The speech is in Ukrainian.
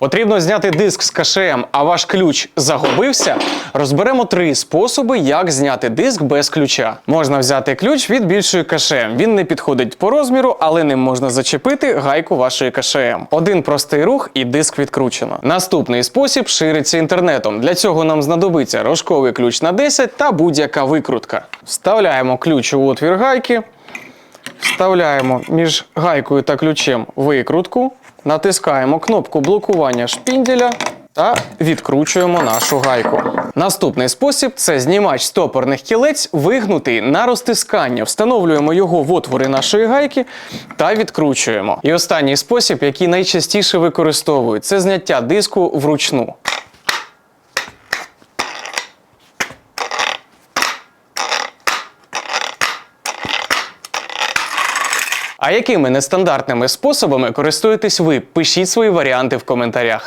Потрібно зняти диск з кашеєм, а ваш ключ загубився. Розберемо три способи, як зняти диск без ключа. Можна взяти ключ від більшої кашеєм. Він не підходить по розміру, але ним можна зачепити гайку вашої кашеєм. Один простий рух і диск відкручено. Наступний спосіб шириться інтернетом. Для цього нам знадобиться рожковий ключ на 10 та будь-яка викрутка. Вставляємо ключ у отвір гайки. Вставляємо між гайкою та ключем викрутку, натискаємо кнопку блокування шпінделя та відкручуємо нашу гайку. Наступний спосіб це знімач стопорних кілець, вигнутий на розтискання. Встановлюємо його в отвори нашої гайки та відкручуємо. І останній спосіб, який найчастіше використовують, це зняття диску вручну. А якими нестандартними способами користуєтесь ви? Пишіть свої варіанти в коментарях.